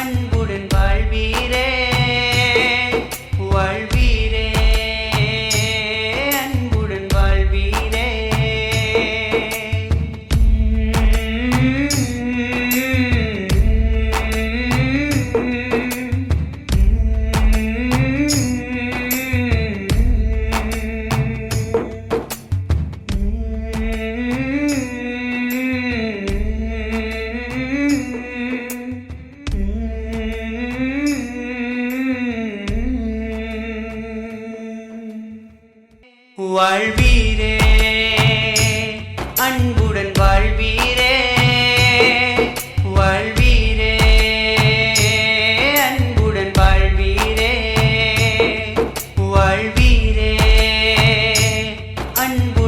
அன்புடன் வாழ்வீரே.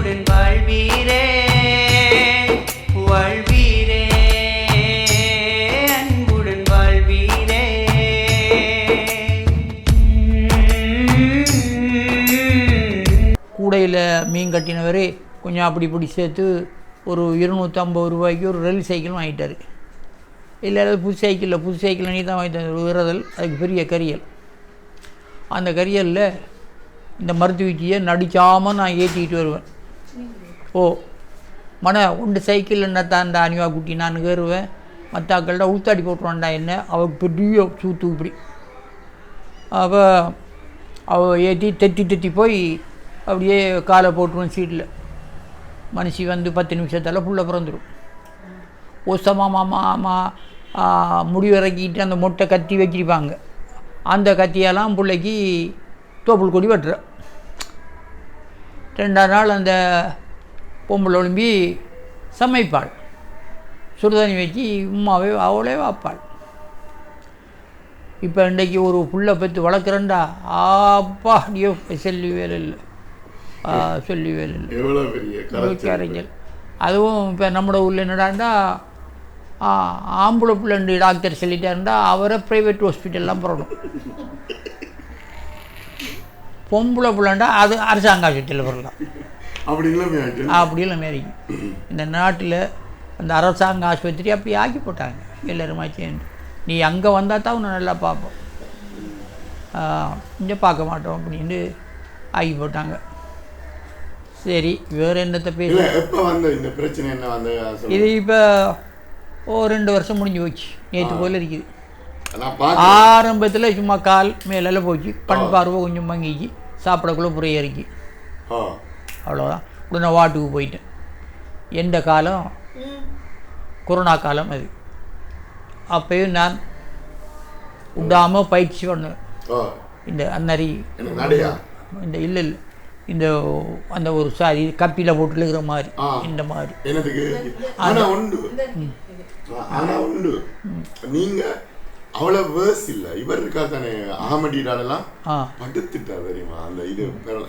அன்புடன் வாழ்வீரே வாழ்வீரே அன்புடன் வாழ்வீரே. கூடையில் மீன் கட்டினவர் கொஞ்சம் அப்படி இப்படி சேர்த்து ஒரு இருநூற்றம்பது ரூபாய்க்கு ஒரு ரெல் சைக்கிளும் வாங்கிட்டார். இல்லை அது புது சைக்கிளில் புது சைக்கிளில் நீ தான் வாங்கி தந்த விரதல் அதுக்கு பெரிய கரியல். அந்த கரியலில் இந்த மருத்துவச்சியை நடிக்காமல் நான் ஏற்றிக்கிட்டு வருவேன். ஓ மன உண்டு சைக்கிள் என்ன இந்த அனிவா குட்டி நான் கேறுவேன் மற்றாக்கள்கிட்ட உளுத்தாடி போட்டுருவான்டா என்ன? அவள் பெரிய சூத்து இப்படி. அப்போ அவள் ஏற்றி தெத்தி தெத்தி போய் அப்படியே காலை போட்டுருவோம் சீட்டில் மனுஷி வந்து பத்து நிமிஷத்தால் புள்ள பிறந்துடும் ஒசமா மாமா ஆமா முடி இறக்கிட்டு அந்த மொட்டை கத்தி வச்சிருப்பாங்க. அந்த கத்தியெல்லாம் பிள்ளைக்கு தோப்புள் கொடி வெட்டுறேன் ரெண்டாம் நாள் அந்த பொம்பளை ஒழும்பி சமைப்பாள். சுடுதண்ணி வச்சு உமாவே அவளே வாப்பாள். இப்போ இன்றைக்கி ஒரு புள்ள பெற்று வளர்க்குறேன்டா. ஆப்பா ஐயோ சொல்லி வேலை இல்லை. சொல்லி வேலை இல்லை. கரைஞ்சல் அதுவும் இப்போ நம்மளோட ஊரில் என்னடாண்டா ஆம்பளை பிள்ளைண்டு டாக்டர் சொல்லிட்டாருண்டா அவரை ப்ரைவேட் ஹாஸ்பிட்டல்லாம் போடணும். பொம்பளை பிள்ளைண்டா அது அரசாங்க ஆஸ்பத்திரியில் போடலாம் அப்படி இல்லாம ஆயிட்டு அப்படியெல்லாம் மாரி இந்த நாட்டில் அந்த அரசாங்க ஆஸ்பத்திரி அப்படி ஆக்கி போட்டாங்க. எல்லாருமா சேர்ந்து. நீ அங்கே வந்தால் தான் உன்னை நல்லா பார்ப்போம். இங்கே பார்க்க மாட்டோம் அப்படின்னு ஆக்கி போட்டாங்க. சரி வேறு என்னத்தை பேச எப்ப வந்த இந்த பிரச்சனை என்ன வந்த. இது இப்போ ஓ ரெண்டு வருஷம் முடிஞ்சு போச்சு. நேற்று போல் இருக்குது ஆரம்பத்தில் சும்மா கால் மேலெல்லாம் போச்சு. கண் பார்வை கொஞ்சம் மங்கிச்சு. சாப்பிடக்குள்ள புரிய இறக்கி. அவ்வளோதான் உடனே வாட்டுக்கு போயிட்டேன். எந்த காலம்? கொரோனா காலம் அது. அப்பயும் நான் விடாமல் பயிற்சி பண்ணேன். இந்த அன்னரி இந்த இல்லை இல்லை. இந்த அந்த ஒரு சாரி கப்பியில் போட்டு இழுக்கிற மாதிரி. இந்த மாதிரி. என்னதுக்கு ஆனா உண்டு. ஆனா உண்டு. நீங்க அவ்வளவு வேர்ஸ் இல்ல. இவர் இருக்கா தானே அகமடிடாலெல்லாம் ஆ. படுத்துட்டார் தெரியுமா? அந்த இது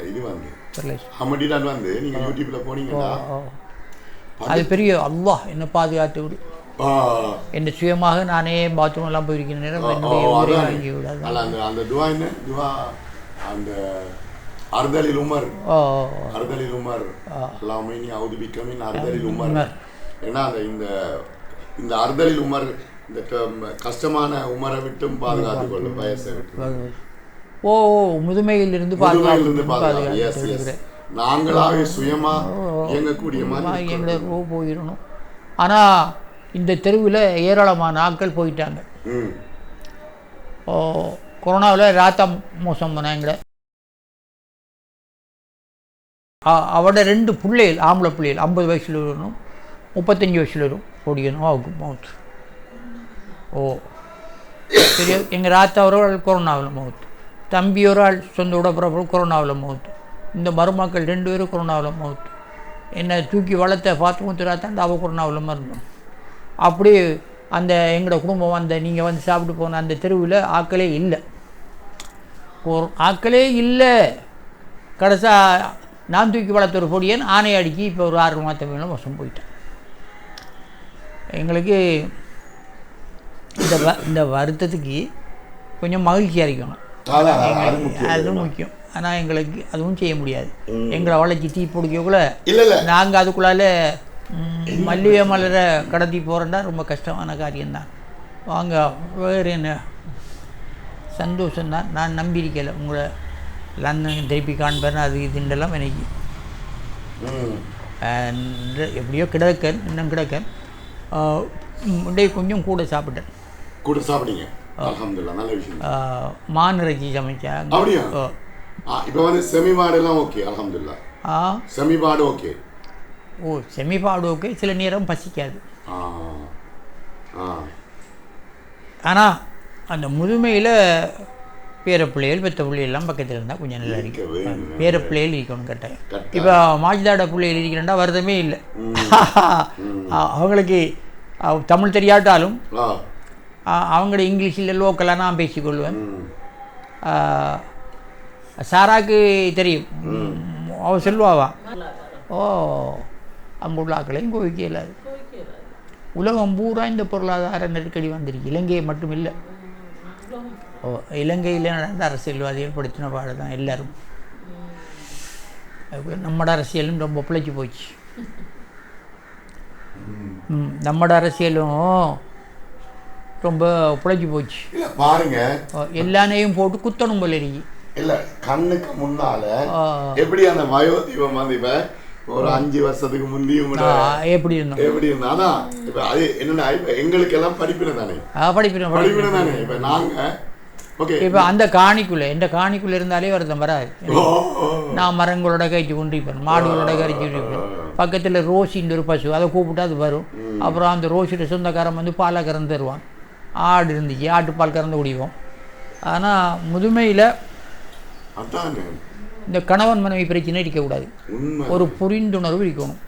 இது வந்து. தெரியல. அகமடிடால் வந்து நீங்க யூடியூப்ல போனீங்கன்னா. அது பெரிய அல்லாஹ் என்ன பாதுகாத்து என் சுயமாக நானே பாத்ரூம் எல்லாம் போயிருக்கிற நேரம் என்னுடைய. வாங்கி விடாது. அந்த அந்த துவா என்ன? துவா அந்த அர்தலில் உமர். அர்தலில் உமர். அல்லாமே நீ அவுது பிக்கமின் அர்தலில் உமர். ஏன்னா அந்த இந்த இந்த அர்தலில் உமர் இந்த கஷ்டமான உமரை விட்டும் பாதுகாத்து கொள்ளும் வயசை விட்டு ஓ ஓ, முதுமையிலிருந்து முதுமையிலிருந்து பாதுகாத்து நாங்களாவே சுயமா இயங்கக்கூடிய மாதிரி எங்களை ரூ போயிடணும். ஆனால் இந்த தெருவில் ஏராளமான ஆட்கள் போயிட்டாங்க. ஓ கொரோனாவில் ராத்தா மோசம் பண்ணாங்க அவட ரெண்டு பிள்ளைகள் ஆம்பளை பிள்ளைகள் ஐம்பது வயசில் வரணும் முப்பத்தஞ்சு வயசில் வரும். ஓடிக்கணும். அவருக்கு மவுத் ஓ. சரி எங்கள் ராத்தா ஒரு ஆள் கொரோனாவில் மவுத் தம்பி ஒரு ஆள் சொந்த உடப்புறப்போ கொரோனாவில் மவுத் இந்த மருமக்கள் ரெண்டு பேரும் கொரோனாவில் மவுத் என்னை தூக்கி வளர்த்த பார்த்து ராத்தாண்டு அவள் கொரோனாவில் மறந்தோம் அப்படி அந்த எங்களோட குடும்பம் அந்த நீங்கள் வந்து சாப்பிட்டு போன அந்த தெருவில் ஆக்களே இல்லை. ஆக்களே இல்லை. கடைசா நான் தூக்கி வளர்த்த ஒரு பொடியன் ஆனை அடிக்கி இப்போ ஒரு ஆறு மாதம் மேலே மோசம் போயிட்டேன். எங்களுக்கு இந்த வ இந்த வருத்தத்துக்கு கொஞ்சம் மகிழ்ச்சியாக இருக்கணும் அதான், அதான், அது முக்கியம். ஆனால் எங்களுக்கு அதுவும் செய்ய முடியாது எங்களை வளைச்சி தீ பிடிக்கக்குள்ள நாங்கள் அதுக்குள்ளால மல்லிகை மலரை கடத்தி போகிறோன்னா ரொம்ப கஷ்டமான காரியம்தான் வாங்க வேறு என்ன சந்தோஷம்தான் நான் நம்பியிருக்கல உங்களை லண்டன் திருப்பி காண்பேன் அது இதுண்டெல்லாம் எனக்கு எப்படியோ கிடக்க இன்னும் கிடக்க முட்டை கொஞ்சம் கூட சாப்பிட்டேன் கூட சாப்பிட்டீங்க அல்ஹம்துலில்லாஹ் நல்ல விஷயம். ஆஹ், மான் இறைச்சி சமைச்சாங்க அப்படியா? இப்போ வந்து செமிமாடு எல்லாம் ஓகே அல்ஹம்துலில்லாஹ். ஆ? செமிமாடு ஓகே. ஓ செமிபாடு ஓகே சில நேரம் பசிக்காது. ஆனால் அந்த முதுமையில் பேர பிள்ளைகள் பெத்த பிள்ளைகள்லாம் பக்கத்தில் இருந்தால் கொஞ்சம் நல்லா இருக்க இருக்கும். பேர பிள்ளைகள் இருக்கணும் கட்டாயம். கட்டாயம். இப்போ மாஜிதாட பிள்ளைகள் இருக்கிறேன்டா வருத்தமே இல்லை. அவங்களுக்கு அவ- தமிழ் தெரியாட்டாலும் அவங்கள இங்கிலீஷில் லோக்கலாக நான் பேசிக்கொள்வேன். சாராக்கு தெரியும். அவ சொல்லுவாவா? ஓ அம்புள்ளாக்களையும் கோவிக்க இயலாது உலகம் பூரா இந்த பொருளாதார நெருக்கடி வந்திருக்கு. இலங்கையை மட்டும் இல்லை. ஓ இலங்கையில் நடந்த அரசியல்வாதிகள் படுத்தின பாடு தான் எல்லாரும். நம்மட அரசியலும் ரொம்ப பிழைச்சி போச்சு. நம்மட அரசியலும் ரொம்ப பிழைச்சி போச்சு. இல்ல பாருங்க. எல்லானையும் போட்டு குத்தணும் போல இருக்கு. இல்ல கண்ணுக்கு முன்னால. எப்படி அந்த வயோதீபம் வந்து இப்ப ஒரு அஞ்சு வருஷத்துக்கு முந்தியும் எப்படி இருந்தோம் எப்படி இருந்தா? அதான் இப்ப அது என்னன்னா இப்ப எங்களுக்கு எல்லாம் படிப்பின தானே? படிப்பின படிப்பினோம் தானே? இப்ப நாங்க ஓகே. இப்போ அந்த காணிக்குள்ளே இந்த காணிக்குள்ளே இருந்தாலே வருத்தம் வராது. நான் மரங்களோட கழிச்சு கொண்டிருப்பேன் மாடுகளோட கழிச்சு இருப்பேன். பக்கத்தில் ரோசின்னு ஒரு பசு அதை கூப்பிட்டா அது வரும். அப்புறம் அந்த ரோசியோட சொந்தக்காரன் வந்து பாலை கறந்து தருவான். ஆடு இருந்துச்சு ஆட்டுப்பால் கறந்து குடிப்போம். ஆனால் முதுமையில் இந்த கணவன் மனைவி பிரச்சனை இருக்கக்கூடாது. ஒரு புரிந்துணர்வு இருக்கணும்.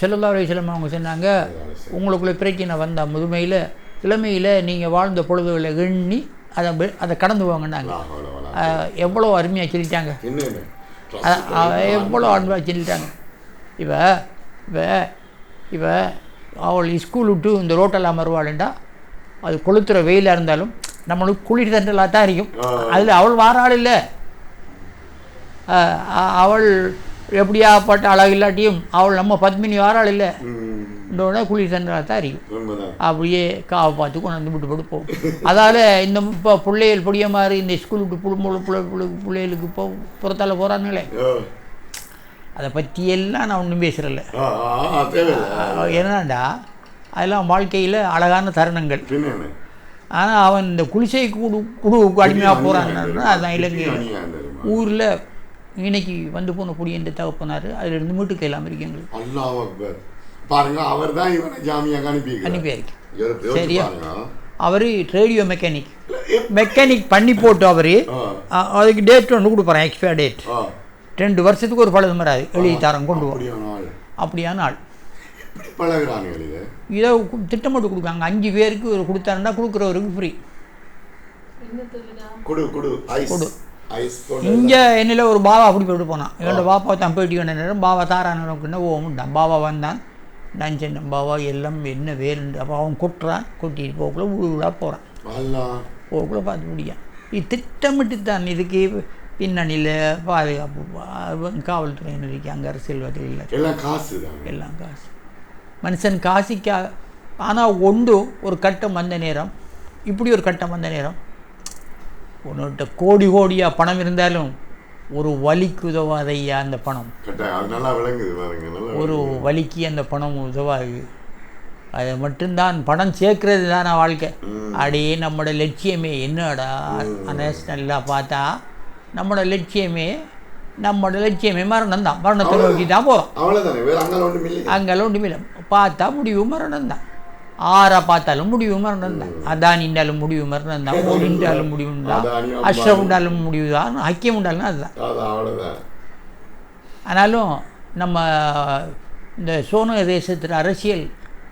செல்லல்லா அலையம் அவங்க சொன்னாங்க உங்களுக்குள்ள பிரச்சனை வந்த முதுமையில் இளமையில் நீங்கள் வாழ்ந்த பொழுதுகளை எண்ணி அதை அதை கடந்து போங்கன்னாங்க. எவ்வளோ அருமையாக சொல்லிட்டாங்க. எவ்வளோ அன்பாக சொல்லிட்டாங்க. இவ இவ இவ அவள் ஸ்கூல் விட்டு இந்த ரோட்டெல்லாம் அமர்வாளுண்டா அது கொளுத்துற வெயிலாக இருந்தாலும் நம்மளுக்கு குளிர் தண்டலாக தான் இருக்கும் அதில் அவள் வாராள் இல்லை. அவள் எப்படியாப்பட்ட அழகு இல்லாட்டியும் அவள் நம்ம பத்மினி வாராள் இல்லை. இந்த குளிர் தண்டலாக தான் இருக்கும் அப்படியே காவை பார்த்து கொண்டு வந்து விட்டு போட்டு போகும் அதால் இந்த இப்போ பிள்ளைகள் பொடிய மாதிரி இந்த ஸ்கூல் விட்டு புழும்புழு பிள்ளை பிள்ளை பிள்ளைகளுக்கு இப்போ புறத்தால் போகிறானுங்களே. அதை பற்றி எல்லாம் நான் ஒன்றும் பேசுகிறல என்னடா? அதெல்லாம் வாழ்க்கையில் அழகான தருணங்கள். ஆனால் அவன் இந்த குளிசை குடு குடுவுக்கு அடிமையாக போகிறான்னா அதான் இலங்கை? ஊரில் இன்னைக்கு வந்து போன குடியேன்ற தகப்பனார் அதிலிருந்து மீட்டுக்க இல்லாமல் இருக்கு எங்களுக்கு அல்லாஹ் அக்பர். பாருங்க அவர் தான் இவனை ஜாமியாக அனுப்பி அனுப்பியாருக்கு சரியா? அவர் ரேடியோ மெக்கானிக் மெக்கானிக் பண்ணி போட்டு அவர். அதுக்கு டேட் ஒன்று கொடுக்குறேன் எக்ஸ்பயர் டேட் ரெண்டு வருஷத்துக்கு ஒரு பழுது வராது எழுதி தரம் கொண்டு வரும் அப்படியான ஆள். எப்படி பழகுறானுங்க இது இதை திட்டமிட்டு கொடுக்காங்க அஞ்சு பேருக்கு ஒரு கொடுத்தாருன்னா கொடுக்குறவருக்கு ஃப்ரீ குடு குடு ஐஸ். ஐஸ் போட்டு இங்கே என்னில் ஒரு பாவா அப்படி போட்டு போனான். என்னோட பாப்பா தான் பேட்டி வேண்ட நேரம் பாவா தாரானவனுக்குன்னா ஓமுண்டான் பாவா வந்தான். நான் சொன்னேன் பாவா எல்லாம் என்ன வேலுண்டு அப்போ அவன் கொட்டுறான். கொட்டிட்டு போக்குள்ள வீடாக போகிறான் போக்குள்ள பார்த்து முடியும் இது திட்டமிட்டு தான் இதுக்கு பின்னணியில் பாதுகாப்பு காவல்துறையினர் இருக்கு அங்கே அரசியல்வாதிகள் எல்லாம் காசு எல்லாம் காசு. மனுஷன் காசிக்கா ஆனால் ஒன்று ஒரு கட்டம் வந்த நேரம். இப்படி ஒரு கட்டம் வந்த நேரம். உன்னிட்ட கோடி கோடியாக பணம் இருந்தாலும் ஒரு வலிக்கு உதவாத ஐயா அந்த பணம்? ஒரு வலிக்கு அந்த பணம் உதவாது. அது மட்டும்தான் பணம் சேர்க்கறது தானே வாழ்க்கை அடையே நம்மளோட லட்சியமே என்னடா? நேஷ்னல்லாம் பார்த்தா நம்மளோட லட்சியமே நம்மளோட லட்சியமே மரணம் தான். மரணத்தை நோக்கி தான் இல்லை அங்கெல்லாம் ஒன்றுமே இல்லை. பார்த்தா முடிவு மரணம் தான். ஆறா பார்த்தாலும் முடிவு மரணம் தான். அதானின்றாலும் முடிவு மரணம் தான். மோடின்றாலும் முடிவு தான். அதானி. அஷ்ரப் உண்டாலும் முடிவு தான். ஐக்கியம் உண்டாலும் அதுதான் ஆனாலும் நம்ம இந்த சோன தேசத்தில் அரசியல்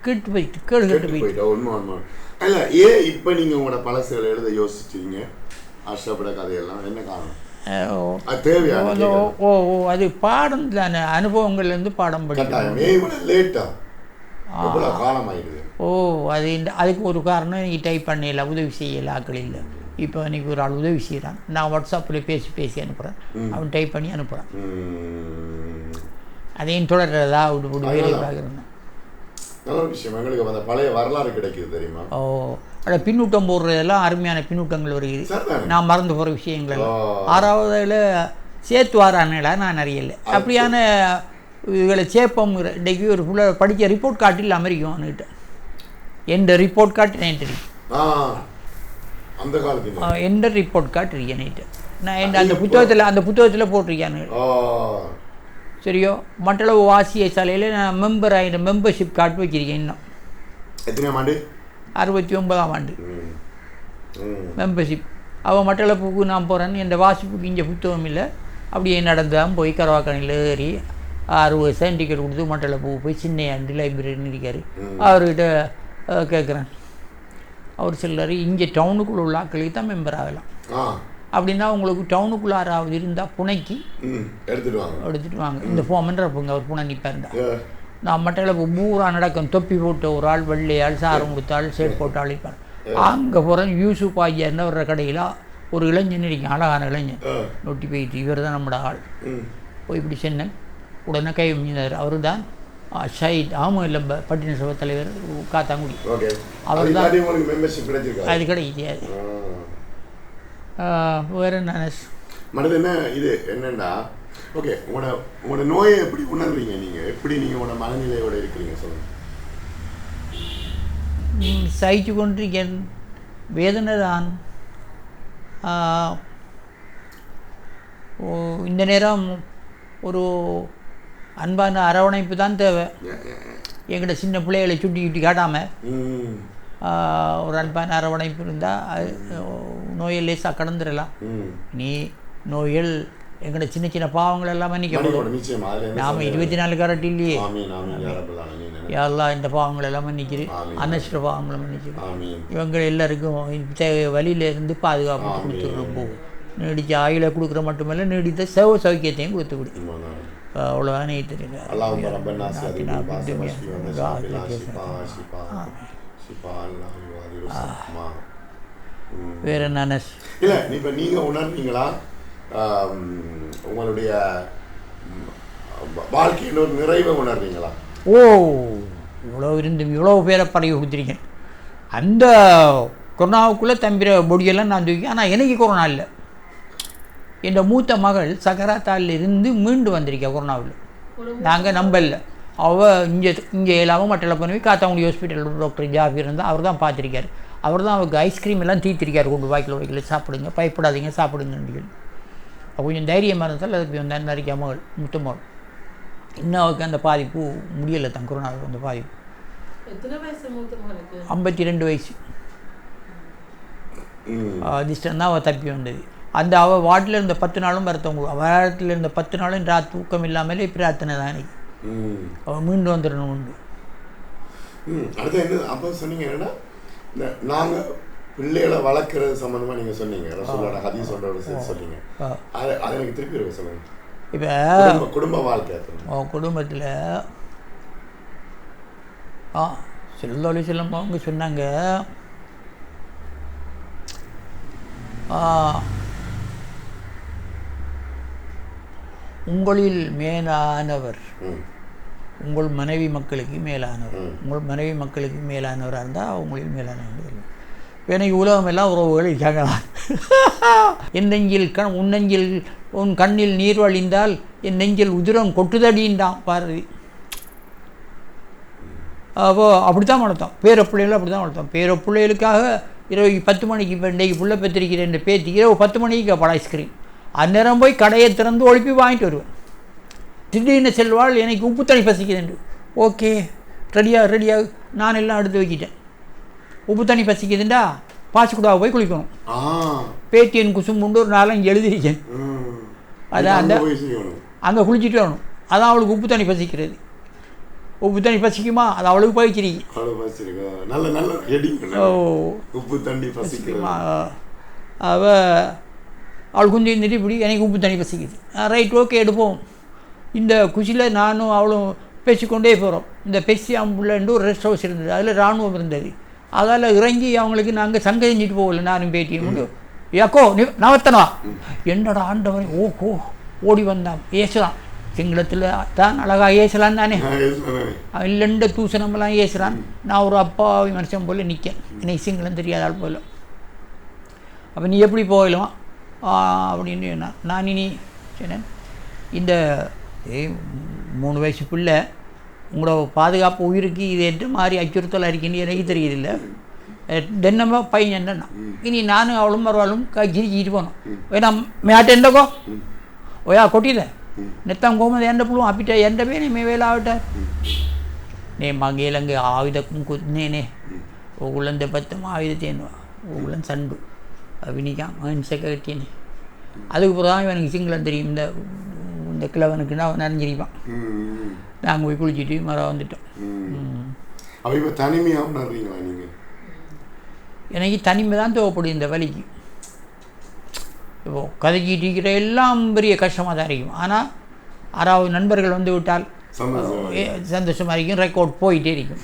கேட்டு போயிட்டு கேடு கேட்டு போயிட்டு. இல்லை ஏன் இப்போ நீங்கள் உங்களோட பழசுகளை எழுத யோசிச்சீங்க அஷ்டப்பட கதையெல்லாம். என்ன காரணம்? அஹ் ஓ, ஓ, அது பாடம் தானே அனுபவங்கள்லேருந்து பாடம் படிக்கணும் ஓ அது இந்த அதுக்கு ஒரு காரணம் நீ டைப் பண்ணல உதவி செய்யல ஆக்கள் இல்லை இப்போ இன்னைக்கு ஒரு ஆள் உதவி செய்கிறான் நான் வாட்ஸ்அப்பில் பேசி பேசி அனுப்புகிறேன் அவன் டைப் பண்ணி அனுப்புகிறான். அதையும் தொடர்றதா? விட்டு விட்டு வேலை அதான். பார்க்குறேன் நல்ல விஷயம். எங்களுக்கு அந்த பழைய வரலாறு கிடைக்குது தெரியுமா? ஓ. அதில் பின்னூட்டம் போடுறதெல்லாம் அருமையான பின்னூட்டங்கள் வருகிறது? நான் மறந்து போகிற விஷயங்கள். ஆறாவதுல சேர்த்து வாரானடா நான் அறியல அப்படியான இதுகளை சேப்பம்ங்கிற இன்றைக்கு ஒரு ஃபுல்லாக படித்த ரிப்போர்ட் கார்டில் அமெரிக்கா அவனுக்கிட்ட எந்த ரிப்போர்ட் கார்டு ஆ அந்த காலத்துல. எந்த ரிப்போர்ட் கார்டு இருக்கு என்கிட்ட? நான் என் அந்த புத்தகத்தில் அந்த புத்தகத்தில் போட்டிருக்கேன் சரியோ? மற்றளவு வாசிய சாலையில் நான் மெம்பர் ஆகிட்ட மெம்பர்ஷிப் கார்டு வச்சிருக்கேன் இன்னும். எத்தனையாம் ஆண்டு? அறுபத்தி ஒன்பதாம் ஆண்டு. மெம்பர்ஷிப் அவன் மட்டளப்புக்கு நான் போகிறேன்னு என் வாசிப்புக்கு இங்கே புத்தகம் இல்லை. அப்படியே நடந்தான் போய் கரவாக்கணியில் ஏறி அறுபது டிக்கெட் கொடுத்து மட்டளப்புக்கு போய் சின்ன ஆண்டு லைப்ரரின்னு இருக்கார். அவர்கிட்ட கேட்குறேன் அவர் சொல்றாரு இங்கே டவுனுக்குள்ள உள்ள ஆட்களுக்கு தான் மெம்பர் ஆகலாம். அப்படின்னா உங்களுக்கு டவுனுக்குள்ள யாராவது இருந்தால் புனைக்கு எடுத்துட்டு வாங்க. எடுத்துட்டு வாங்க. இந்த ஃபோமன் இருப்பங்க அவர் புனை நிற்பாருண்டா ஏ, நான் மட்டளப்பு பூரா நடக்கும். தொப்பி போட்ட ஒரு ஆள் வெள்ளையாள் சாரம் கொடுத்தாள் ஷேப் போட்ட ஆள் இருப்பார் அங்கே போகிறேன் யூசுப் ஆகியார்னு வர்ற கடையில் ஒரு இளைஞன் இருக்கேன் அழகான இளைஞன். நொட்டி போயிட்டு இவர் தான் நம்மட ஆள். ம் போய் இப்படி சென்னேன். உடனே கை மீனார் அவர் தான் ஷஹீத் ஆமாம் இல்லை பட்டின சபை தலைவர் காத்தாங்குடி. அவர் தான். அது கிடைக்காது. ஆ. வேறு என்ன மனது என்ன இது என்னன்னா ஓகே உங்களோட உங்களோட நோயை எப்படி உணர்றீங்க நீங்க? எப்படி நீங்க உங்களோட மனநிலையோட இருக்கிறீங்க? சொல்லுங்க. ம், சகித்து கொண்டிருக்கேன். வேதனை தான் இந்த நேரம் ஒரு அன்பான அரவணைப்பு தான் தேவை எங்கிட்ட சின்ன பிள்ளைகளை சுட்டி சுட்டி காட்டாமல் ஒரு அன்பான அரவணைப்பு இருந்தால் நோயை லேசாக கடந்துடலாம். நீ நோய்கள் எங்களோட சின்ன சின்ன பாவங்கள் எல்லாம் மன்னிக்கப்படும் நாம் இருபத்தி நாலு கேரட் இல்லையே யாரெல்லாம் இந்த பாவங்கள் எல்லாம் மன்னிக்கிறு அனஸ்ட பாவங்களை மன்னிக்கிறேன் இவங்க எல்லாருக்கும் வழியிலேருந்து பாதுகாப்பு கொடுத்துட்டு போகும் நீடித்த ஆயுளை கொடுக்குற மட்டுமல்ல நீடித்த செவ சௌக்கியத்தையும் கொடுத்து விடு. தெரியும் வேற என்ன இல்லை இப்போ நீங்கள் உணர்ந்தீங்களா? உங்களுடைய வாழ்க்கையின் ஒரு நிறைவை உணர்றீங்களா? ஓ இவ்வளோ இருந்து இவ்வளோ பேரை படகி கொடுத்துருக்கேன் அந்த கொரோனாவுக்குள்ளே தம்பிர பொடியெல்லாம் நான் தூக்கி ஆனால் எனக்கு கொரோனா இல்லை. என் மூத்த மகள் சகராத்தால இருந்து மீண்டு வந்திருக்கா கொரோனாவில். நாங்கள் நம்பல. அவள் இங்கே இங்கே இல்லாமல் மட்டில் பண்ணி காத்தாங்குடி ஹாஸ்பிட்டல் டாக்டர் ஜாஃபி இருந்தால் அவர் தான் பார்த்துருக்காரு. அவர் தான் அவருக்கு ஐஸ்கிரீம் எல்லாம் தீத்திருக்காரு. கொண்டு வாய்க்கில் வாய்க்கில் சாப்பிடுங்க பயப்படாதீங்க சாப்பிடுங்கன்னு சொல்லி. கொஞ்சம் தைரியமாக இருந்தால் அதுக்கு நிறைய மகள் முத்த மகள் இன்னும் அவருக்கு அந்த பாதிப்பு முடியலை தான் கொரோனாவுக்கு அந்த பாதிப்பு. ஐம்பத்தி ரெண்டு வயசு. அதிர்ஷ்டம் தான் அவள் தப்பி வந்தது. அந்த அவள் வார்டில் இருந்த பத்து நாளும் வருத்தவங்க வாரத்தில் இருந்த பத்து நாளும் ரா தூக்கம் இல்லாமலே பிரார்த்தனை தான். அவள் மீண்டு வந்துடணும் உண்டு. பிள்ளைகளை வளர்க்கறது சம்பந்தமா நீங்க சொன்னீங்க. ரசூலோட ஹதீஸ் சொல்றோட சேர்த்து சொன்னீங்க. அது அது எனக்கு திருப்பி இருக்க சொல்லுங்க. இப்போ குடும்ப வாழ்க்கை குடும்பத்தில் ஆ செல்லொழி செல்லம் அவங்க சொன்னாங்க உங்களில் மேலானவர். உங்கள் மனைவி மக்களுக்கு மேலானவர். உங்கள் மனைவி மக்களுக்கு மேலானவராக இருந்தால் உங்களில் மேலானவர். எனக்கு உலகம் எல்லாம் உறவுகள் இருக்காங்க. என் நெஞ்சில் கண் உன் நெஞ்சில் உன் கண்ணில் நீர் வழிந்தால் என் நெஞ்சில் உதிரம் கொட்டுதடின்றான் பாரதி. அப்போ அப்படி தான் வளர்த்தோம். பேர பிள்ளைகள் அப்படி தான் வளர்த்தோம். பேர பிள்ளைகளுக்காக இரவு பத்து மணிக்கு இப்போ இன்றைக்கு புள்ள பெற்றிருக்கிற பேத்தி இரவு பத்து மணிக்கு கேட்பாள் ஐஸ்கிரீம். அந்நேரம் போய் கடையை திறந்து ஒழுப்பி வாங்கிட்டு வருவேன். திடீர்னு செல்வாள் எனக்கு உப்பு தண்ணி பசிக்கிறேன் ஓகே ரெடியாக ரெடியாக நான் எல்லாம் எடுத்து வைக்கிட்டேன். உப்பு தண்ணி பசிக்குதுண்டா பாசிக்குடாவை போய் குளிக்கணும். பேட்டியன் குசும்புண்டு ஒரு நாளஞ்சு எழுதிருக்கேன் ம். அதான் அந்த- அங்கே குளிச்சுட்டு வரணும். அதான் அவளுக்கு உப்பு தண்ணி பசிக்கிறது. உப்பு தண்ணி பசிக்குமா? அது அவளுக்கு பயிச்சிருக்கு ஓ. உப்பு தண்ணி பசிக்கிறது அவ அவள் குந்தி இருந்துட்டு இப்படி எனக்கு உப்பு தண்ணி பசிக்குது ரைட் ஓகே எடுப்போம். இந்த குஷியில் நானும் அவளும் பேசிக்கொண்டே போகிறோம் இந்த பெசியாம்புள்ளன்னு ஒரு ரெஸ்ட் ஹவுஸ் இருந்தது. அதில் இராணுவம் இருந்தது. அதால் இறங்கி அவங்களுக்கு நாங்கள் சங்க செஞ்சுட்டு போகல நானும் பேட்டியும் கொண்டு ஏக்கோ நீ நவத்தனா என்னடா ஆண்டவன் ஓ கோ ஓடி வந்தான். ஏசுதான். சிங்களத்தில் தான் அழகாக ஏசலாம் தானே. அவன் இல்லைண்ட தூசணமெல்லாம் ஏசுகிறான் நான் ஒரு அப்பா மனுஷன் போல நிற்கேன் எனக்கு சிங்களம் தெரியாத ஆள் போல. அப்போ நீ எப்படி போகலாம்? அப்படின்னு நான் நான் இனி சொன்னேன். இந்த மூணு வயசு பிள்ளை உங்களோட பாதுகாப்பு உயிருக்கு இது எட்டு மாதிரி அச்சுறுத்தல் இருக்குன்னு எனக்கு தெரியல தென்னமா பையன் என்னன்னா இனி நானும் அவளும் மறுவாளும் கிரிச்சிட்டு போனோம் ஏன்னா மேட்ட எண்டக்கோ ஓயா கொட்டியில? நெத்தாம் கோமது எந்த புள்ளும் அப்பிட்ட எந்த பே நீ வேலாவிட்ட நீ மங்கையிலங்கு ஆயுதக்கும் குத்துனேனே உகுளந்த பத்தம் ஆயுதத்தேன்வா உகுளன் சண்டு. அபினிக்கான் மகிழ்ச்சி கட்டினேன் அதுக்கு பிறகு தான் எனக்கு சிங்களம் தெரியும். இந்த இந்த கிழவனுக்குன்னா ம், நாங்கள் போய் குளிச்சுட்டு மரம் வந்துட்டோம். அப்ப இப்ப தனிமையா உணர்றீங்களா நீங்க? எனக்கு தனிமை தான் தேவைப்படும் இந்த வலிக்கு. இப்போ கதைக்கிட்டு இருக்கிற எல்லாம் பெரிய கஷ்டமாக தான் இருக்கும். ஆனால் யாராவது நண்பர்கள் வந்து விட்டால் சந்தோஷம் ஏ, சந்தோஷமா இருக்கும் ரெக்கார்ட் போயிட்டே இருக்கும்.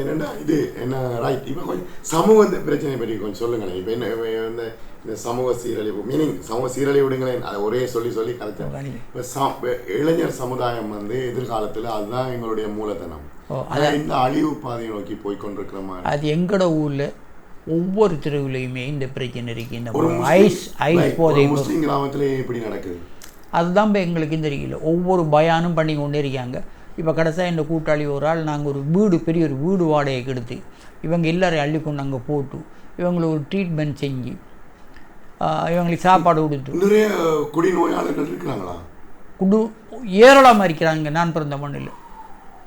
என்னன்னா இது? என்ன ரைட் இப்போ கொஞ்சம் சமூக பிரச்சனை பற்றி கொஞ்சம் சொல்லுங்களேன். இப்போ என்ன இந்த இந்த சமூக சீரழிவு மீனிங் சமூக சீரழிவுடுங்களேன் அதை ஒரே சொல்லி சொல்லி கதைச்சேன். வலி. இப்போ சம் இளைஞர் சமுதாயம் வந்து எதிர்காலத்தில் அதுதான் எங்களுடைய மூலதனம். ஆனா இந்த அழிவு பாதையை நோக்கி போய் கொண்டிருக்கிற மாதிரி. அது எங்கட ஊரில்? ஒவ்வொரு தெருவுலையுமே இந்த பிரச்சனை இருக்குது இந்த ஐஸ் ஐஸ் போதை முஸ்லீம் கிராமத்திலே இப்படி நடக்குது. அதுதான் இப்போ எங்களுக்கு தெரியல ஒவ்வொரு பயானும் பண்ணி கொண்டே இருக்காங்க. இப்போ கடைசியாக இந்த கூட்டாளி ஒரு ஆள் நாங்கள் ஒரு வீடு பெரிய ஒரு வீடு வாடகைக்கு எடுத்து இவங்க எல்லாரையும் அள்ளி கொண்டு அங்கே போட்டு இவங்களுக்கு ஒரு ட்ரீட்மெண்ட் செஞ்சு இவங்களுக்கு சாப்பாடு கொடுத்து. நிறைய குடிநோயாளர்கள் இருக்கிறாங்களா? குடு ஏராளமாக இருக்கிறாங்க நான் பிறந்த மண்ணில்.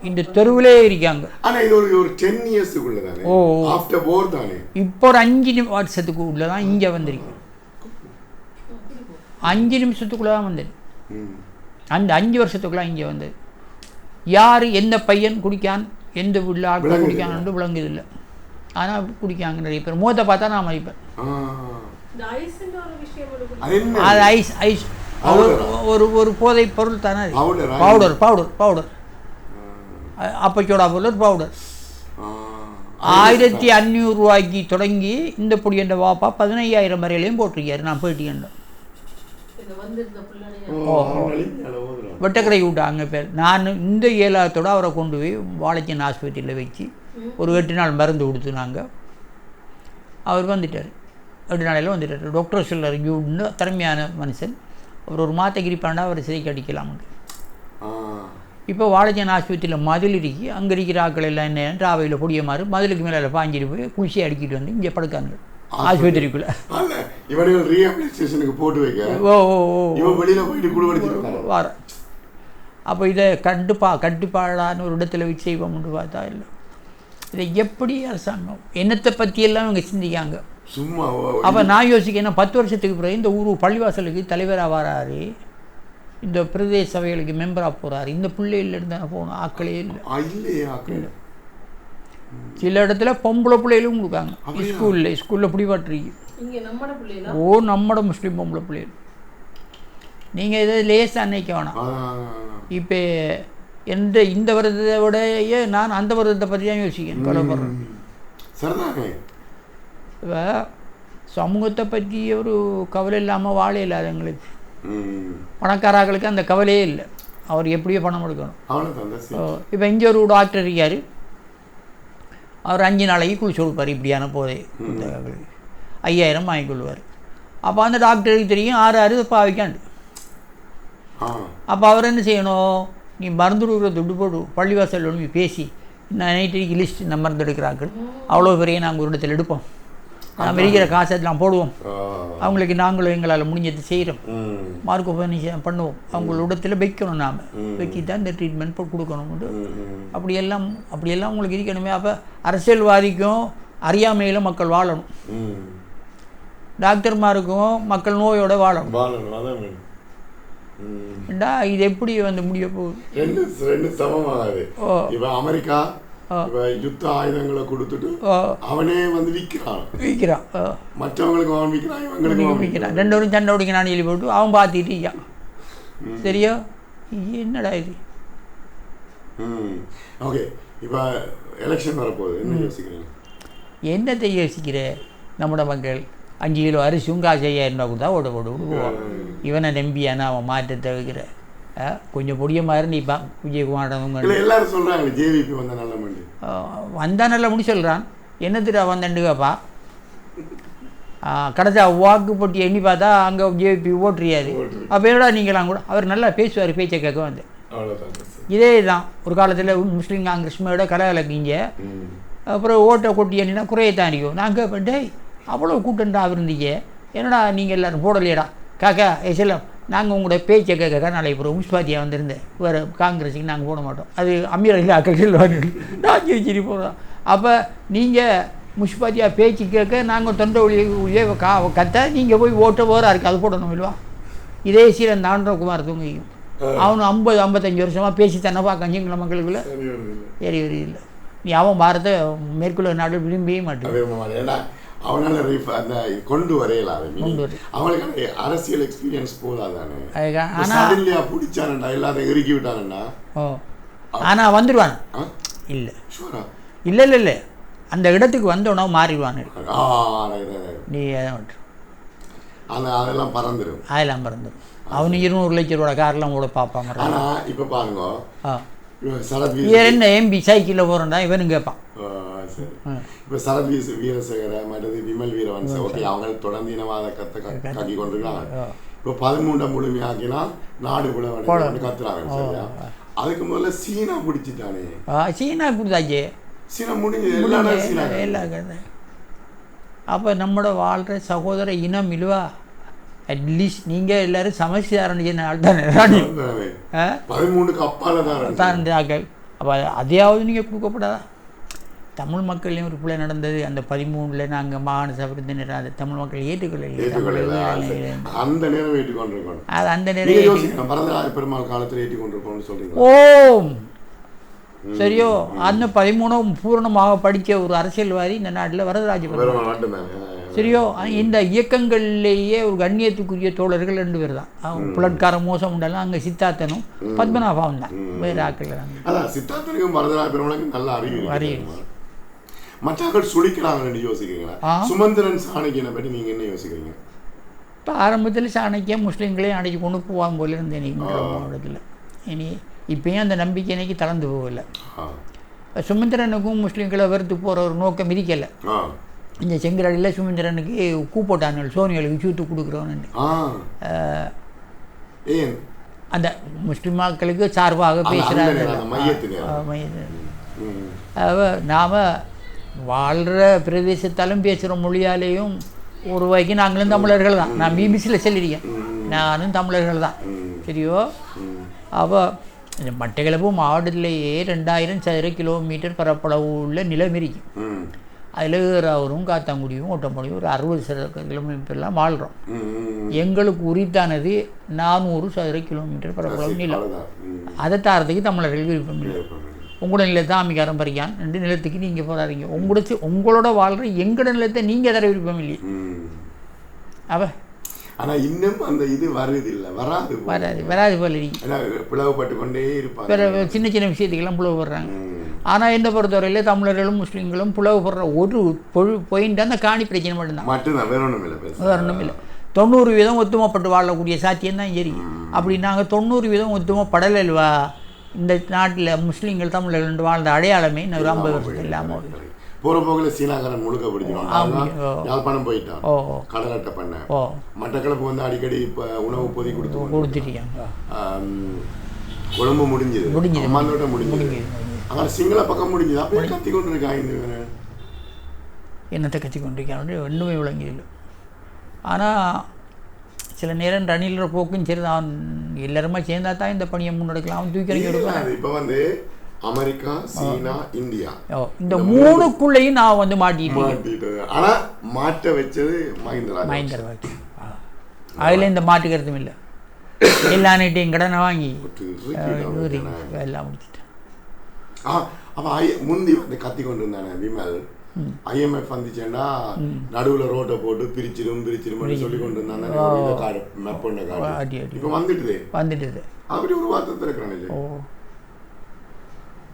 இந்த தெருவிலே இருக்காங்க. ஆனா இது ஒரு ஒரு டென் இயர்ஸுக்குள்ள தானே ஓ. ஆஃப்டர் போர் தானே? இப்போ ஒரு அஞ்சு வருஷத்துக்கு உள்ள தான் இங்கே வந்திருக்கு. அஞ்சு நிமிஷத்துக்குள்ளே தான் வந்தது. அந்த அஞ்சு வருஷத்துக்குள்ள இங்கே வந்தது. யார் எந்த பையன் குடிக்கான் எந்த வீட்டில் ஆட்கள் விளங்குது குடிக்கான்னு விளங்குதில்லை ஆனால் குடிக்காங்க நிறைய பேர். முகத்தை பார்த்தா நான் மதிப்பேன். அது ஐஸ் ஐஸ்? ஒரு ஒரு போதை பொருள் தானே? பவுடர் பவுடர் பவுடர் அப்பச்சோடா பவுடர் பவுடர். ஆயிரத்தி அஞ்சூறு ரூபாய்க்கு தொடங்கி இந்த பொடி என்ற வாப்பா பதினையாயிரம் வரையிலையும் போட்டிருக்காரு. நான் போயிட்டு கண்டேன் இந்த வந்திருந்த பிள்ளைடைய ஓ, வலி மேல ஓதுறான். வெட்டக்கடை விட்டாங்க பேர். நான் இந்த ஏலாத்தோட அவரை கொண்டு போய் வாழைச்சன் ஆஸ்பத்திரியில் வச்சு ஒரு எட்டு நாள் மருந்து கொடுத்து நாங்கள் அவர் வந்துட்டார். நாளையில் வந்துட்டார் டாக்டர் சொல்லர் யூன்னு திறமையான மனுஷன். அவர் ஒரு மாத்தகிரி பண்ணா அவர் சிறைக்கு அடிக்கலாம்னு. இப்போ வாழைச்சன் ஆஸ்பத்திரியில் மதில் இருக்கு அங்கே இருக்கிற ஆட்கள் எல்லாம் என்ன டிராவையில் பொடிய மாதிரி மதிலுக்கு மேலே பாஞ்சிட்டு போய் குளிச்சு அடிக்கிட்டு வந்து இங்கே படுக்காங்க. ஆஸ்பத்திரிக்குள்ளே. போட்டு வைக்க. ஓ ஓ வெளியில போயிட்டு வார அப்போ இதை கண்டுப்பா கட்டுப்பாடான ஒரு இடத்துல வச்சு செய்வோம்னு பார்த்தா இல்லை. இதை எப்படி அரசாங்கம் என்னத்தை பற்றியெல்லாம் இவங்க சிந்திக்காங்க? சும்மா அப்போ நான் யோசிக்கிறேன் பத்து வருஷத்துக்கு பிறகு இந்த ஊர் பள்ளிவாசலுக்கு தலைவராக வராரு. இந்த பிரதேச சபைகளுக்கு மெம்பராக போகிறாரு இந்த பிள்ளைகள் இருந்தால் போகணும் ஆக்களே இல்லை. சில இடத்துல பொம்பளை பிள்ளைகளும் கொடுக்காங்க? ஸ்கூலில் ஸ்கூலில் பிடிபட்டுருக்கு. இங்க நம்மட பிள்ளைகளா? ஓ நம்மட முஸ்லீம் பொம்பளை பிள்ளைகள். நீங்கள் இதை லேசாக நினைக்க வேணாம். இப்போ எந்த இந்த வருடத்தை விடையே நான் அந்த வருடத்தை பற்றி தான் யோசிக்கிறேன். கவலைப்படுறேன். சமூகத்தை பற்றி ஒரு கவலை இல்லாமல் வாழ இல்லாதவங்களுக்கு ம். பணக்காரர்களுக்கு அந்த கவலையே இல்லை. அவர் எப்படியோ பணம் it. இப்போ இங்கே ஒரு டாக்டர் இருக்கார். அவர் அஞ்சு நாளைக்கு குளிச்சு கொடுப்பார் இப்படியான போதை. இந்த ஐயாயிரம் வாங்கி கொள்வார். அப்போ அந்த டாக்டருக்கு தெரியும் ஆறு ஆறு பாவிக்காண்டு. ஆ. அப்போ அவர் என்ன செய்யணும்? நீ மருந்து கொடுக்குற துட்டு போடு பள்ளிவாசல் ஒன்று பேசி நான் நைட்டு லிஸ்ட் இந்த மருந்து எடுக்கிறார்கள். அவ்வளோ பெரிய நாங்கள் ஒரு இடத்துல எடுப்போம். நாம் இருக்கிற காசை எல்லாம் போடுவோம். அவங்களுக்கு நாங்களும் எங்களால் முடிஞ்சது செய்கிறோம். மார்க் பண்ணுவோம். அவங்கள இடத்துல வைக்கணும் நாம். வைக்கி தான் இந்த ட்ரீட்மெண்ட் கொடுக்கணும்னு ம், ம். அப்படியெல்லாம் அப்படியெல்லாம் உங்களுக்கு இருக்கணுமே. அப்போ அரசியல்வாதிக்கும் அறியாமையில் மக்கள் வாழணும். டாக்டர்மாருக்கும் மக்கள் நோயோட வாழணும். இது எப்படி வந்து முடிய போகுது? ரெண்டு ரெண்டு சமமாகாது. இப்ப அமெரிக்கா யுத்த ஆயுதங்களை கொடுத்துட்டு அவனே வந்து விற்கிறான் விற்கிறான் மற்றவங்களுக்கு அவன் விற்கிறான் இவங்களுக்கு விற்கிறான் ரெண்டு சண்டை பிடிக்கிறான்னு சொல்லி போட்டு அவன் பார்த்துட்டு இருக்கான் சரியா என்னடா இது ஓகே இப்போ எலெக்ஷன் வரப்போகுது என்ன யோசிக்கிறீங்க என்னத்தை யோசிக்கிற நம்மட மக்கள் அஞ்சு கிலோ அரிசியும் காசு ஐயாயிரம் ரூபா கொடுத்தா ஓட ஓட விடுவோம் இவனை நம்பியானா அவன் மாற்றத்தை வைக்கிற கொஞ்சம் பொடியமாக இருந்து இப்போ விஜயகுமாரவங்க இல்லை எல்லாரும் சொல்றாங்க ஜேவிபி வந்த நல்ல மண்டு. வந்தா நல்ல முடி சொல்கிறான் என்னத்துடா வந்தேன்னு கேப்பா கடைசியா வாக்குப்பட்டி எண்ணி பார்த்தா அங்கே ஜேபி ஓட்டுறியாது. அப்போ என்னடா நீங்களாம் கூட? அவர் நல்லா பேசுவார் பேச்சை கேட்க வந்து. இதே தான் ஒரு காலத்தில் முஸ்லீம் காங்கிரஸ்மோட கலகலக்கிங்க ம். அப்புறம் ஓட்டை கொட்டி எண்ணினா குறைய தாண்டிக்கும் நான் கேட்பேன் டேய் அவ்வளோ கூட்டம்டா இருந்தீங்க என்னடா நீங்கள் எல்லோரும் போடலையடா? காக்கா ஏ செல்லம் நாங்கள் உங்களோட பேச்சை கேட்க நாளைக்கு அப்புறம் முஸ்பாத்தியா வந்திருந்தேன். வேறு காங்கிரஸுக்கு நாங்கள் போட மாட்டோம். அது அக்கள் சொல்லுவாங்க நான் சிரி போடுறோம் அப்போ நீங்கள் முஸ்பாத்தியா பேச்சு கேட்க நாங்கள் தொண்டை ஒளியே கா கத்த நீங்கள் போய் ஓட்ட ஓரா இருக்குது அது போடணும் இல்லவா? இதே சீரன் தாண்டகுமார் தூங்கியும். அவனு ஐம்பது ஐம்பத்தஞ்சு வருஷமாக பேசி தானே பார்க்கஞ்சிங்கள மக்களுக்குள்ள? சரி வருது இல்லை. ஏறி வருது இல்லை. நீ அவன் பாரத மேற்குள்ள நாடு விரும்பவே மாட்டேன். அவனால அந்த கொண்டு வரையல அந்த அரசியல் எக்ஸ்பீரியன்ஸ் போதாதானே? சடன்லியா பிடிச்சானண்டா எல்லாத்தையும் இறுக்கி விட்டானண்டா ஓ ஆனால் வந்துடுவான் இல்லை. இல்லை இல்லை இல்லை. அந்த இடத்துக்கு வந்தோன்னா மாறிடுவான் ஆ right, right, right. நீ அதெல்லாம் பறந்துடும் அதெல்லாம் மறந்துடும் அவனு இருநூறு லட்ச ரூபா கார்லாம் கூட பார்ப்பாங்க ஆனா இப்ப பாருங்க. என்ன எம்பி சைக்கிளில் போகிறேன்டா இவனும் கேட்பான் இப்ப சரத் வீர வீரசேகர மற்றது விமல் வீரவன்ச. ஓகே அவங்க தொடர்ந்து இனவாத கத்தை கக்கி கொண்டிருக்காங்க இப்போ பதிமூண்டை முழுமையாக்கினா நாடு கூட கத்துறாங்க சரியா? அதுக்கு முதல்ல சீனா பிடிச்சிட்டானே. சீனா கொடுத்தாச்சு சீனா முடிஞ்சது எல்லா சீனா எல்லாம் அப்போ நம்மளோட வாழ்கிற சகோதர இனம் இல்லவா அட்லீஸ்ட் நீங்கள் எல்லோரும் சமஸ்தாரண ஆள் தானே ராணி? தானே. பதிமூணுக்கு அப்பால தான் அப்போ அதையாவது நீங்கள் கொடுக்கப்படாதா? தமிழ் மக்கள்லையும் ஒரு பிள்ளை நடந்தது. அந்த பதிமூணில் நாங்கள் மாகாண சபை அதை தமிழ் மக்கள் சரி. அந்த நேரம் ஏற்றி கொண்டிருக்கணும் அது அந்த நேரம் பெருமாள் காலத்துல ஏற்றி கொண்டிருக்கோம்னு சொல்றீங்க ஓம் சரியோ? அந்த பதிமூணும் பூரணமாக படித்த ஒரு அரசியல்வாதி இந்த நாட்டில் வரதராஜ பெருமாள். சரியோ? இந்த இயக்கங்கள்லேயே ஒரு கண்ணியத்துக்குரிய தோழர்கள் ரெண்டு பேர் தான். அவங்க புலட்கார மோசம் உண்டெல்லாம் அங்கே சித்தார்த்தனும் பத்மநாபாவும் தான். வேறு ஆக்கள் தான் அதான் சித்தார்த்தனுக்கும் வரதராஜ பெருமாளுக்கும் நல்ல அறிவு அறிவு. மற்றவர்கள் சுழிக்கிறாங்கன்னு யோசிக்கிறீங்களா. சுமந்திரன் சாணக்கியனை பற்றி நீங்க என்ன யோசிக்கிறீங்க? இப்போ ஆரம்பத்தில் சாணக்கியம் முஸ்லீம்களையும் அடைச்சி கொண்டு போவாங்க போல இருந்தேன் இன்னைக்கு மாவட்டத்தில் இனி இப்பயும் அந்த நம்பிக்கை இன்னைக்கு தளர்ந்து போகல. சுமந்திரனுக்கும் முஸ்லீம்களை வெறுத்து போகிற ஒரு நோக்கம் இருக்கலை. இந்த செங்கரடியில் சுமந்திரனுக்கு கூ போட்டாங்க சோனிகளுக்கு சூத்து. ஏன்? அந்த முஸ்லிம் மக்களுக்கு சார்பாக பேசுகிறாங்க. நாம் வாழ்கிற பிரதேசத்தாலும் பேசுகிற மொழியாலேயும் ஒரு வகைக்கு நாங்களும் தமிழர்கள் தான். நான் பிபிசியில் சொல்லியிருக்கேன். நானும் தமிழர்கள் தான். சரியோ. அப்போ இந்த மட்டக்களப்பு மாவட்டத்திலேயே ரெண்டாயிரம் சதுர கிலோமீட்டர் பரப்பளவு உள்ள நிலம் இருக்கு அதில் ஏறாவூரும் காத்தாங்குடியும் ஓட்டம்படியும் ஒரு அறுபது சதுர கிலோமீட்டர்லாம் வாழ்கிறோம். எங்களுக்கு உரித்தானது நானூறு சதுர கிலோமீட்டர் பரப்பளவு நிலம். அதை தாரத்துக்கு தமிழர்கள் விருப்பம் இல்லை. உங்களோட நிலத்தை அமைக்காரம் பறிக்கான். ரெண்டு நிலத்துக்கு நீங்கள் போறாதீங்க. உங்களோட உங்களோட வாழ்கிற எங்களோட நிலத்தை நீங்கள் தர விருப்பம் இல்லையே. அவ ஆனா இன்னும் அந்த இது வருது இல்ல. வராது. வராது வராது போல பிளவுபட்டு கொண்டே இருப்பாங்க. சின்ன சின்ன விஷயத்துக்கெல்லாம் ம். ஆனால் என்னை பொறுத்தவரையில் தமிழர்களும் முஸ்லீம்களும் புலவு போடுற ஒரு பொழு பாயிண்ட் அந்த காணி பிரச்சனை மட்டும்தான். மட்டும்தான் வேற ஒண்ணும் இல்லை வேற ஒன்றும் இல்லை. தொண்ணூறு வீதம் ஒத்துமைப்பட்டு வாழக்கூடிய சாத்தியம் தான் சரி. அப்படி நாங்கள் தொண்ணூறு வீதம் ஒத்துமைப்படலைவா இந்த நாட்டில் முஸ்லீம்கள் தமிழர்கள் வாழ்ந்த அடையாளமே இன்னும் ஒரு ஐம்பது வருஷம் இல்லாமல் போகுது. போற போக்குல சீனாக்காரன் முழுக்க. ஓ. யாழ்ப்பாணம் போயிட்டான். ஓ. கடலாட்ட பண்ண. ஓ. மட்டக்களப்பு வந்து அடிக்கடி இப்ப உணவு பொதி கொடுத்து கொடுத்துட்டீங்க கொழும்பு முடிஞ்சது. முடிஞ்சுது. அம்மாந்தோட்ட முடிஞ்சது. அங்க சிங்கள பக்கம் முடிஞ்சது. அப்படியே கத்தி கொண்டு இருக்காங்க இந்த இவனு. என்னத்தை கத்தி கொண்டிருக்காங்க ஒன்றுமே விளங்கியதில்லை ஆனால் சில நேரம் ரணிலோட போக்கும் சரி தான் எல்லாருமே சேர்ந்தா தான் இந்த பணியை முன்னெடுக்கலாம். அவன் தூக்கி இல்ல, அது இப்ப வந்து அமெரிக்கா சீனா இந்தியா. ஓ இந்த மூணுக்குள்ளேயும் நான் வந்து மாட்டிட்டேன். மாட்டிட்டது ஆனா மாட்ட வச்சது மஹிந்த ராஜபக்ச. மகேந்திர பாட்டி அதில் இந்த மாட்டு கருத்தும் இல்லை. எல்லா நைட்டையும் கடனை வாங்கி. எல்லாம் முடிச்சிட்டேன் அப்ப ஐ- முந்தி வந்து கத்தி கொண்டு இருந்தானே விமல் ஐஎம்எஃப் வந்துச்சேன்னா நடுவுல ரோட்டை போட்டு பிரிச்சிடும் பிரிச்சிடும் சொல்லி கொண்டு இதை காடு மேப் பண்ண காடு இப்ப வந்துட்டுது வந்துட்டுது அப்படி ஒரு வார்த்தை திறக்கிறானே ஓ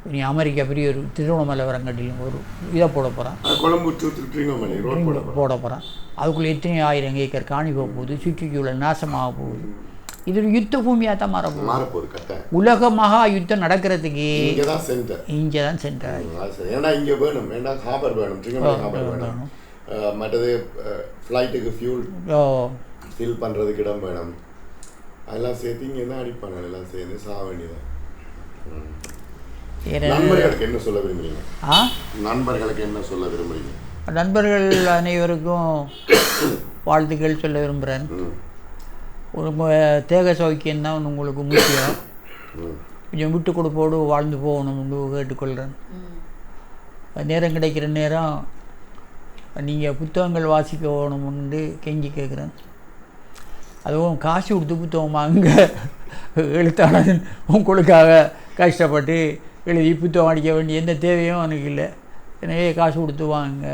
இனி அமெரிக்கா பெரிய ஒரு திருவண்ணாமலை வரங்காட்டிலும் ஒரு இதை போட போகிறான் கொழம்பு ரோட் போட போட போகிறான் அதுக்குள்ளே எத்தனை ஆயிரம் ஏக்கர் காணி போக போகுது சுற்றுச்சூழல் நாசமாக போகுது இது யுத்த பூமியாக தான் மாறப்போகுது மாறப்போகுது கட்ட உலக மகா யுத்தம் நடக்கிறதுக்கு இங்கே தான் சென்டர் இங்கே தான் சரி. ஏன்னா இங்கே வேணும். ஏன்னா ஹாபர் வேணும். ஹாபர் வேணும். மற்றது ஃப்ளைட்டுக்கு ஃபியூல் ஃபில் பண்ணுறதுக்கு இடம் வேணும். அதெல்லாம் சேர்த்து இங்கே என்ன அடிப்பாங்க? எல்லாம் சேர்ந்து சாக வேண்டியதான் நண்பர்களுக்கு என்ன சொல்ல விரும்புறீங்க? ஆ? நண்பர்களுக்கு என்ன சொல்ல விரும்புறீங்க? நண்பர்கள் அனைவருக்கும் வாழ்த்துக்கள் சொல்ல விரும்புகிறேன் ஒரு தேக சௌக்கியம் தான் உங்களுக்கு முக்கியம். கொஞ்சம் விட்டு கொடுப்போடு வாழ்ந்து போகணும்னு கேட்டுக்கொள்கிறேன். நேரம் கிடைக்கிற நேரம் நீங்கள் புத்தகங்கள் வாசிக்க வேணும்னு கெஞ்சி கேட்குறேன். அதுவும் காசு கொடுத்து புத்தகம் வாங்க எழுத்தாளன் உங்களுக்காக கஷ்டப்பட்டு எழுதி புத்தகம் அடிக்க வேண்டிய எந்த தேவையும் எனக்கு இல்லை. எனவே காசு கொடுத்து வாங்க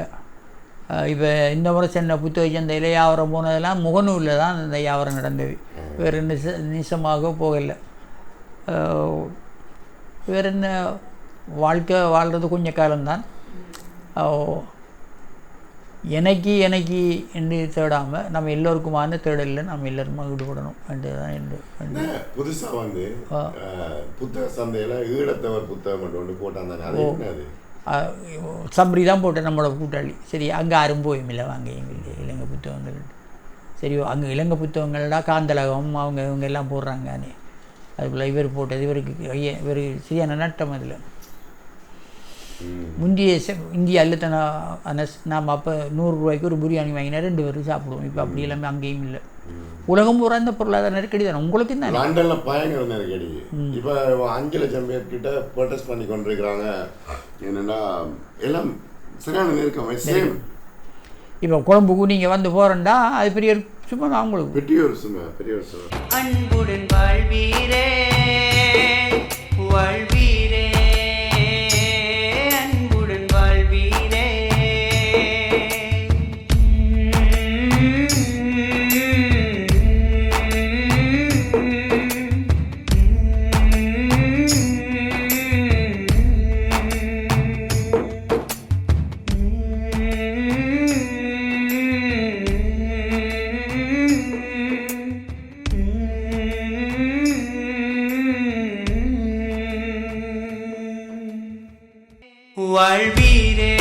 இப்போ இந்த முறை சென்ன புத்தக சந்தையில் வியாபாரம் போனதெல்லாம் முகநூலில் தான் இந்த வியாபாரம் நடந்தது. வேறு நிச நிசமாக போகலை. வேற என்ன வாழ்க்கை வாழ்கிறது கொஞ்ச காலம்தான். எனக்கு எனக்கு என்று தேடாமல் நம்ம எல்லோருக்குமான தேடலில் நம்ம எல்லாருமே ஈடுபடணும். என்றுதான் என்று என்று. புதுசா வந்து புத்தக சந்தையில ஈழத்தவர் புத்தகம் ஒன்று போட்டாங்க சப்ரி தான் போட்டேன் நம்மளோட கூட்டாளி. சரி அங்கே யாரும் போயுமில்லை வாங்க எங்களுக்கு இலங்கை புத்தகங்கள். சரி அங்கே இலங்கை புத்தகங்கள்டா காந்தலகம் அவங்க இவங்க எல்லாம் போடுறாங்கன்னு அதுக்குள்ள இவர் போட்டது இவருக்கு இவர் சரியான நட்டம் அதில். முந்தைய செ- இந்திய அல்லத்தன அனஸ் நாம் அப்போ நூறுரூவாய்க்கு ஒரு பிரியாணி வாங்கினா ரெண்டு பேரும் சாப்பிடுவோம். இப்போ அப்படி எல்லாமே அங்கேயும் இல்லை. உலகம் பூரா இந்த பொருளாதார நெருக்கடி தானே? உங்களுக்கு தான் லண்டன்ல பயங்கர நெருக்கடி. இப்ப அஞ்சு லட்சம் பேர் கிட்ட ப்ரொடெஸ்ட் பண்ணி கொண்டிருக்கிறாங்க. என்னன்னா எல்லாம் சரியான நெருக்கம் சேம் இப்போ கொழம்புக்கு நீங்கள் வந்து போகிறேன்டா அது பெரிய சும்மா தான் உங்களுக்கு. பெரிய ஒரு சுமை பெரிய ஒரு சுமை. அன்புடன் வாழ்வீரே வாழ்வீரே. வாழ்வீரே